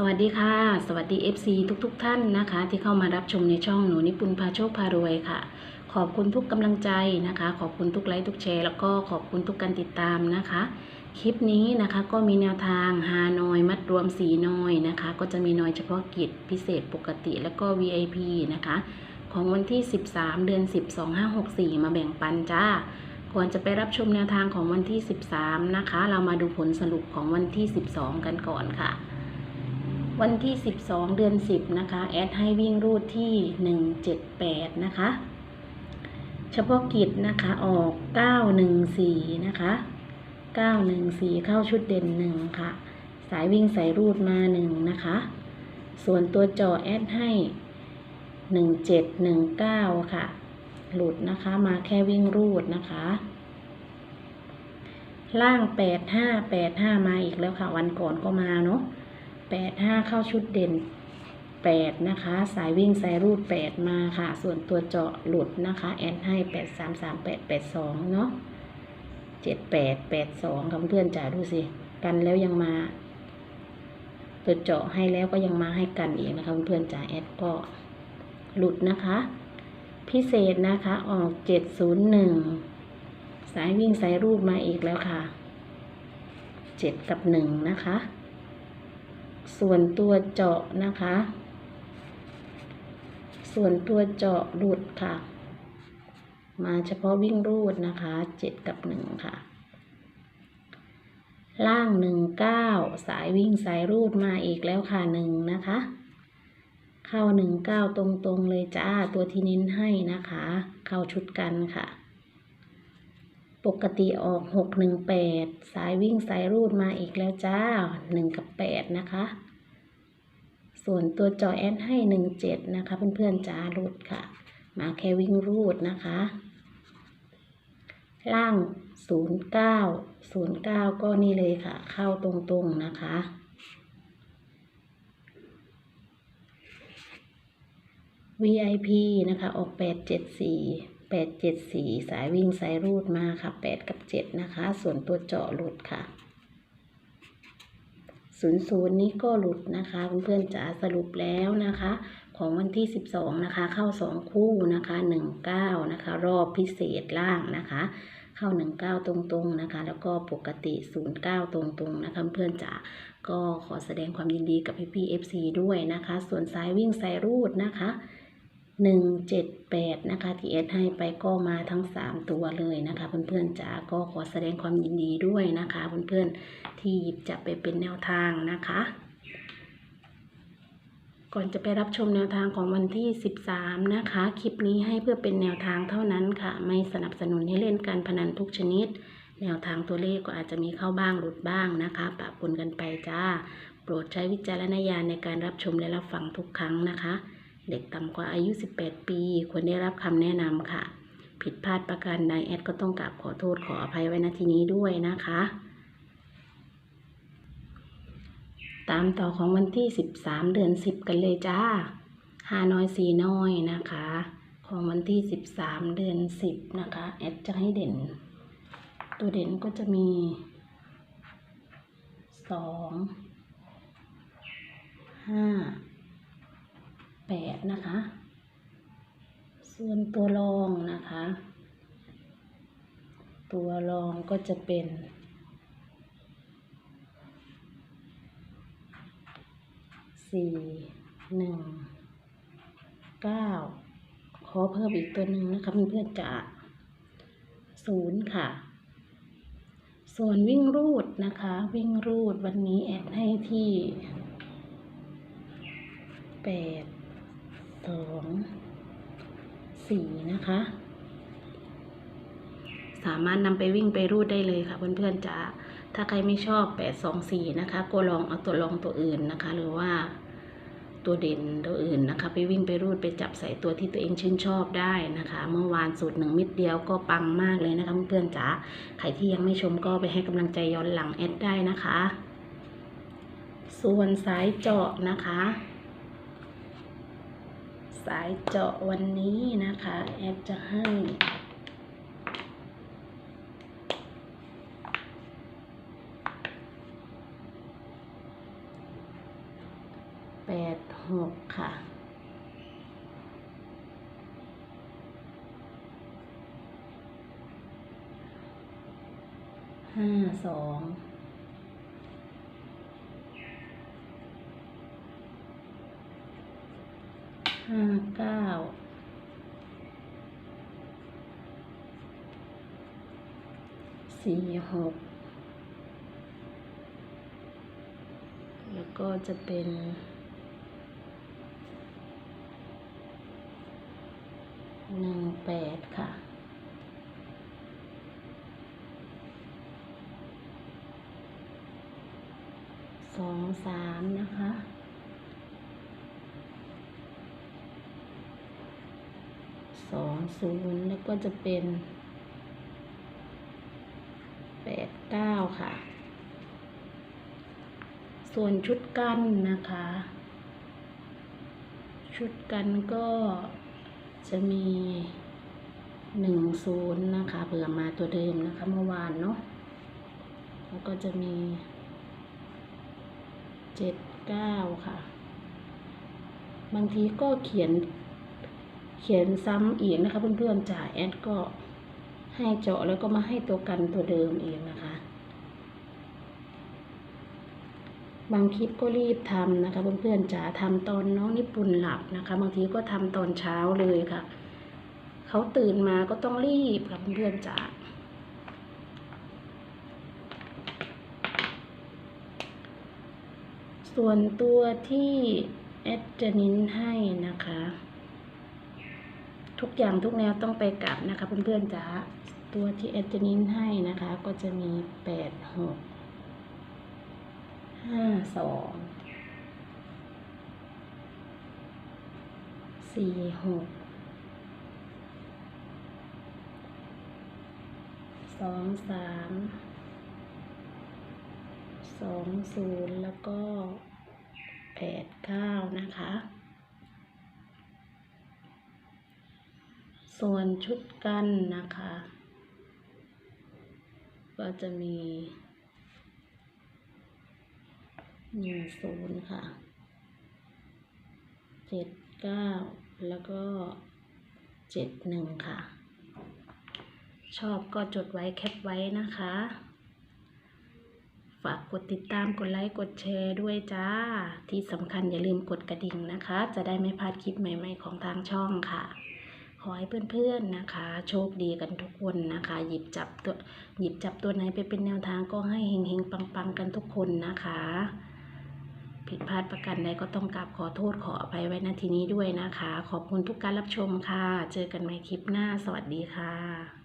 สวัสดีค่ะ สวัสดี FC ทุกๆทท่านนะคะ ที่เข้ามารับชมในช่องหนูนิปุนพาโชคพารวยค่ะ ขอบคุณทุกกำลังใจนะคะ ขอบคุณทุกไลค์ทุกแชร์แล้วก็ขอบคุณทุกการติดตามนะคะ คลิปนี้นะคะก็มีแนวทางฮานอยมัดรวมสีนอยนะคะ ก็จะมีนอยเฉพาะกิจพิเศษปกติแล้วก็ VIP นะคะ ของวันที่ 13 เดือน 10 2564 มาแบ่งปันจ้าก่อนจะไปรับชมแนวทางของวันที่ 13 นะคะ เรามาดูผลสรุปของวันที่ 12 กันก่อนค่ะ วันที่ 12 เดือน 10 นะคะ แอดให้วิ่งรูดที่ 178 นะคะ เฉพาะกิจนะคะออก 914 นะคะ 914 เข้าชุดเด่น 1 ค่ะ สายวิ่งสายรูดมา 1 นะคะ ส่วนตัวจอแอดให้ 1719 ค่ะ หลุดนะคะมาแค่วิ่งรูดนะคะล่าง 85 85 มาอีกแล้วค่ะ วันก่อนก็มาเนาะ แปดห้าเข้าชุดเด่นแปดนะคะ สายวิ่งสายรูดแปดมาค่ะ ส่วนตัวเจาะหลุดนะคะ แอนให้แปดสามสามแปดแปดสองเนาะเจ็ดแปดแปดสองคำเพื่อนจ๋าดูสิ กันแล้วยังมา ตัวเจาะให้แล้วก็ยังมาให้กันอีกนะคะเพื่อนจ๋าแอดก็หลุดนะคะ พิเศษนะคะออกเจ็ดศูนย์หนึ่งสายวิ่งสายรูดมาอีกแล้วค่ะเจ็ดกับหนึ่งนะคะ ส่วนตัวเจาะนะคะ ส่วนตัวเจาะหลุดค่ะ มาเฉพาะวิ่งรูดนะคะเจ็ดกับหนึ่งค่ะ ล่างหนึ่งเก้าสายวิ่งสายรูดมาอีกแล้วค่ะหนึ่งนะคะ เข้าหนึ่งเก้าตรงๆเลยจ้าตัวที่เน้นให้นะคะ เข้าชุดกันค่ะ ปกติออกหกหนึ่งแปดสายวิ่งสายรูดมาอีกแล้วจ้าหนึ่งกับแปดนะคะ ส่วนตัวจอแอนให้หนึ่งเจ็ดนะคะ เพื่อนๆจ้ารูดค่ะ มาแค่วิ่งรูดนะคะ ล่างศูนย์เก้าศูนย์เก้าก็นี่เลยค่ะ เข้าตรงๆนะคะ VIP นะคะ ออกแปดเจ็ดสี่ แปดเจ็ดสี่สายวิ่งสายรูดมาค่ะแปดกับเจ็ดนะคะ ส่วนตัวเจาะหลุดค่ะศูนย์ศูนย์นี้ก็หลุดนะคะเพื่อนๆจ๋าสรุปแล้วนะคะ ของวันที่สิบสองนะคะ เข้าสองคู่นะคะหนึ่งเก้านะคะ รอบพิเศษล่างนะคะ เข้าหนึ่งเก้าตรงๆนะคะ แล้วก็ปกติศูนย์เก้าตรงๆนะคะเพื่อนจ๋าก็ขอแสดงความยินดีกับพี่ๆ FC ด้วยนะคะ ส่วนสายวิ่งสายรูดนะคะ หนึ่งเจ็ดแปดนะคะที่เอสให้ไปก็มาทั้งสามตัวเลยนะคะ เพื่อนๆจ๋าก็ขอแสดงความยินดีด้วยนะคะ เพื่อนๆที่หยิบจับไปเป็นแนวทางนะคะ ก่อนจะไปรับชมแนวทางของวันที่ 13 นะคะ คลิปนี้ให้เพื่อเป็นแนวทางเท่านั้นค่ะ ไม่สนับสนุนให้เล่นการพนันทุกชนิด แนวทางตัวเลขก็อาจจะมีเข้าบ้างหลุดบ้างนะคะปะปนกันไปจ้า โปรดใช้วิจารณญาณในการรับชมและรับฟังทุกครั้งนะคะ เด็กต่ำกว่าอายุ 18 ปี ควรได้รับคำแนะนำค่ะ ผิดพลาดประการใดแอดก็ต้องกราบขอโทษขออภัยไว้ณที่นี้ด้วยนะคะ ตามต่อของวันที่ 13 เดือน 10 กันเลยจ้าฮานอยสีน้อยนะคะ ของวันที่ 13 เดือน 10 นะคะ แอดจะให้เด่น ตัวเด่นก็จะมี2 5 แปดนะคะ ส่วนตัวรองนะคะ ตัวรองก็จะเป็นสี่หนึ่งเก้าขอเพิ่มอีกตัวหนึ่งนะคะเพื่อนๆจะศูนย์ค่ะ ส่วนวิ่งรูดนะคะ วิ่งรูดวันนี้แอดให้ที่แปด สองสี่นะคะ สามารถนำไปวิ่งไปรูดได้เลยค่ะเพื่อนๆจะถ้าใครไม่ชอบแปดสองสี่นะคะก็ลองเอาตัวรองตัวอื่นนะคะ หรือว่าตัวเด่นตัวอื่นนะคะ ไปวิ่งไปรูดไปจับใส่ตัวที่ตัวเองชื่นชอบได้นะคะ เมื่อวานสูตรหนึ่งมิดเดียวก็ปังมากเลยนะคะเพื่อนๆจ๋าใครที่ยังไม่ชมก็ไปให้กำลังใจย้อนหลังแอดได้นะคะ ส่วนสายเจาะนะคะ สายเจาะวันนี้นะคะ แอดจะให้ แปดหกค่ะห้าสอง ห้าเก้าสี่หกแล้วก็จะเป็นหนึ่งแปดค่ะสองสามนะคะ สองศูนย์แล้วก็จะเป็นแปดเก้าค่ะ ส่วนชุดกันนะคะ ชุดกันก็จะมีหนึ่งศูนย์นะคะเผื่อมาตัวเดิมนะคะเมื่อวานเนาะแล้วก็จะมีเจ็ดเก้าค่ะ บางทีก็เขียน เขียนซ้ำอีกนะคะ เพื่อนๆจ่าแอดก็ให้เจาะแล้วก็มาให้ตัวกันตัวเดิมเองนะคะ บางคลิปก็รีบทำนะคะ เพื่อนๆจ๋าทำตอนน้องนิปุ่นหลับนะคะ บางทีก็ทำตอนเช้าเลยค่ะ เขาตื่นมาก็ต้องรีบค่ะเพื่อนๆจ๋าส่วนตัวที่แอดจะนิ้นให้นะคะ ทุกอย่างทุกแนวต้องไปกลับนะคะเพื่อนๆจ๋าตัวที่แอดจะนิ้นให้นะคะ ก็จะมีแปดหกห้าสองสี่หกสองสามสองศูนย์แล้วก็แปดเก้านะคะ ส่วนชุดกันนะคะ ก็จะมีหนึ่งศูนย์ค่ะเจ็ดเก้าแล้วก็เจ็ดหนึ่งค่ะ ชอบก็จดไว้แคปไว้นะคะ ฝากกดติดตามกดไลค์กดแชร์ด้วยจ้า ที่สำคัญอย่าลืมกดกระดิ่งนะคะ จะได้ไม่พลาดคลิปใหม่ ๆ ของทางช่องค่ะ อให้เพื่อนๆนะคะ โชคดีกันทุกคนนะคะ หยิบจับตัวหยิบจับตัวไหนไปเป็นแนวทางก็ให้เฮงๆปังๆกันทุกคนนะคะ ผิดพลาดประกันใดก็ต้องกราบขอโทษขออภัยไว้ณทีนี้ด้วยนะคะ ขอบคุณทุกการรับชมค่ะ เจอกันใหม่คลิปหน้า สวัสดีค่ะ